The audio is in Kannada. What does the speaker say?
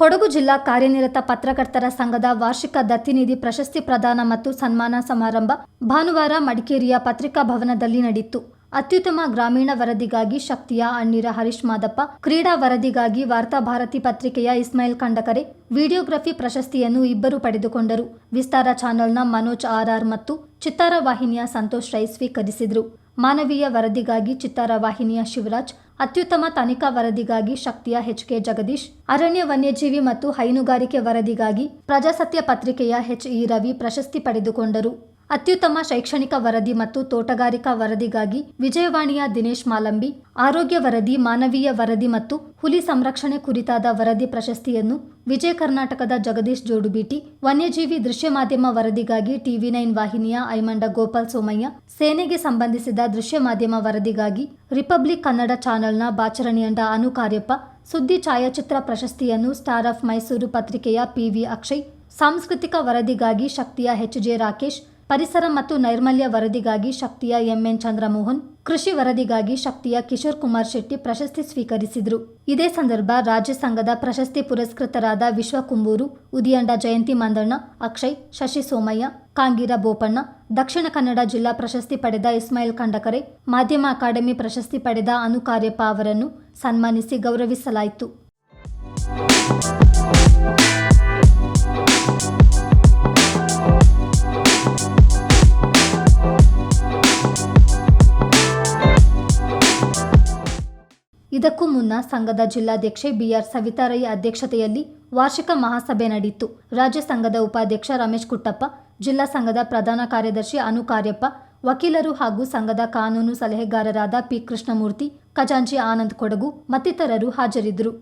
ಕೊಡಗು ಜಿಲ್ಲಾ ಕಾರ್ಯನಿರತ ಪತ್ರಕರ್ತರ ಸಂಘದ ವಾರ್ಷಿಕ ದತ್ತಿನಿಧಿ ಪ್ರಶಸ್ತಿ ಪ್ರದಾನ ಮತ್ತು ಸನ್ಮಾನ ಸಮಾರಂಭ ಭಾನುವಾರ ಮಡಿಕೇರಿಯ ಪತ್ರಿಕಾ ಭವನದಲ್ಲಿ ನಡೆಯಿತು. ಅತ್ಯುತ್ತಮ ಗ್ರಾಮೀಣ ವರದಿಗಾಗಿ ಶಕ್ತಿಯ ಅಣ್ಣೀರ ಹರೀಶ್ ಮಾದಪ್ಪ, ಕ್ರೀಡಾ ವರದಿಗಾಗಿ ವಾರ್ತಾಭಾರತಿ ಪತ್ರಿಕೆಯ ಇಸ್ಮಾಯಿಲ್ ಖಂಡಕರೆ, ವಿಡಿಯೋಗ್ರಫಿ ಪ್ರಶಸ್ತಿಯನ್ನು ಇಬ್ಬರು ಪಡೆದುಕೊಂಡರು. ವಿಸ್ತಾರ ಚಾನೆಲ್ನ ಮನೋಜ್ ಆರ್ಆರ್ ಮತ್ತು ಚಿತ್ತಾರ ವಾಹಿನಿಯ ಸಂತೋಷ್ ರೈ ಸ್ವೀಕರಿಸಿದರು. ಮಾನವೀಯ ವರದಿಗಾಗಿ ಚಿತ್ತಾರ ವಾಹಿನಿಯ ಶಿವರಾಜ್ ಅತ್ಯುತ್ತಮ ತನಿಖಾ ವರದಿಗಾಗಿ ಶಕ್ತಿಯ ಎಚ್ ಕೆ ಜಗದೀಶ್, ಅರಣ್ಯ ವನ್ಯಜೀವಿ ಮತ್ತು ಹೈನುಗಾರಿಕೆ ವರದಿಗಾಗಿ ಪ್ರಜಾಸತ್ಯ ಪತ್ರಿಕೆಯ ಎಚ್ ಇ ರವಿ ಪ್ರಶಸ್ತಿ ಪಡೆದುಕೊಂಡರು. ಅತ್ಯುತ್ತಮ ಶೈಕ್ಷಣಿಕ ವರದಿ ಮತ್ತು ತೋಟಗಾರಿಕಾ ವರದಿಗಾಗಿ ವಿಜಯವಾಣಿಯ ದಿನೇಶ್ ಮಾಲಂಬಿ, ಆರೋಗ್ಯ ವರದಿ, ಮಾನವೀಯ ವರದಿ ಮತ್ತು ಹುಲಿ ಸಂರಕ್ಷಣೆ ಕುರಿತಾದ ವರದಿ ಪ್ರಶಸ್ತಿಯನ್ನು ವಿಜಯ ಕರ್ನಾಟಕದ ಜಗದೀಶ್ ಜೋಡುಬೀಟಿ, ವನ್ಯಜೀವಿ ದೃಶ್ಯ ಮಾಧ್ಯಮ ವರದಿಗಾಗಿ ಟಿವಿ ನೈನ್ ವಾಹಿನಿಯ ಐಮಂಡ ಗೋಪಾಲ್ ಸೋಮಯ್ಯ, ಸೇನೆಗೆ ಸಂಬಂಧಿಸಿದ ದೃಶ್ಯ ಮಾಧ್ಯಮ ವರದಿಗಾಗಿ ರಿಪಬ್ಲಿಕ್ ಕನ್ನಡ ಚಾನೆಲ್ನ ಬಾಚರಣಿಯಂಡ ಅನು ಕಾರ್ಯಪ್ಪ, ಸುದ್ದಿ ಛಾಯಾಚಿತ್ರ ಪ್ರಶಸ್ತಿಯನ್ನು ಸ್ಟಾರ್ ಆಫ್ ಮೈಸೂರು ಪತ್ರಿಕೆಯ ಪಿವಿ ಅಕ್ಷಯ್, ಸಾಂಸ್ಕೃತಿಕ ವರದಿಗಾಗಿ ಶಕ್ತಿಯ ಎಚ್ ಜೆ ರಾಕೇಶ್ ಪರಿಸರ ಮತ್ತು ನೈರ್ಮಲ್ಯ ವರದಿಗಾಗಿ ಶಕ್ತಿಯ ಎಂಎನ್ ಚಂದ್ರಮೋಹನ್, ಕೃಷಿ ವರದಿಗಾಗಿ ಶಕ್ತಿಯ ಕಿಶೋರ್ ಕುಮಾರ್ ಶೆಟ್ಟಿ ಪ್ರಶಸ್ತಿ ಸ್ವೀಕರಿಸಿದರು. ಇದೇ ಸಂದರ್ಭ ರಾಜ್ಯ ಸಂಘದ ಪ್ರಶಸ್ತಿ ಪುರಸ್ಕೃತರಾದ ವಿಶ್ವಕುಂಬೂರು, ಉದಿಯಂಡ ಜಯಂತಿ ಮಂದಣ್ಣ, ಅಕ್ಷಯ್, ಶಶಿ ಸೋಮಯ್ಯ, ಕಾಂಗೀರ ಬೋಪಣ್ಣ, ದಕ್ಷಿಣ ಕನ್ನಡ ಜಿಲ್ಲಾ ಪ್ರಶಸ್ತಿ ಪಡೆದ ಇಸ್ಮಾಯಿಲ್ ಖಂಡಕರೆ ಮಾಧ್ಯಮ ಅಕಾಡೆಮಿ ಪ್ರಶಸ್ತಿ ಪಡೆದ ಅನುಕಾರ್ಯಪ್ಪ ಅವರನ್ನು ಸನ್ಮಾನಿಸಿ ಗೌರವಿಸಲಾಯಿತು. ಇದಕ್ಕೂ ಮುನ್ನ ಸಂಘದ ಜಿಲ್ಲಾಧ್ಯಕ್ಷೆ ಬಿಆರ್ ಸವಿತಾರೈ ಅಧ್ಯಕ್ಷತೆಯಲ್ಲಿ ವಾರ್ಷಿಕ ಮಹಾಸಭೆ ನಡೆಯಿತು. ರಾಜ್ಯ ಸಂಘದ ಉಪಾಧ್ಯಕ್ಷ ರಮೇಶ್ ಕುಟ್ಟಪ್ಪ, ಜಿಲ್ಲಾ ಸಂಘದ ಪ್ರಧಾನ ಕಾರ್ಯದರ್ಶಿ ಅನು ಕಾರ್ಯಪ್ಪ, ವಕೀಲರು ಹಾಗೂ ಸಂಘದ ಕಾನೂನು ಸಲಹೆಗಾರರಾದ ಪಿ ಕೃಷ್ಣಮೂರ್ತಿ, ಖಜಾಂಚಿ ಆನಂದ್ ಕೊಡಗು ಮತ್ತಿತರರು ಹಾಜರಿದ್ದರು.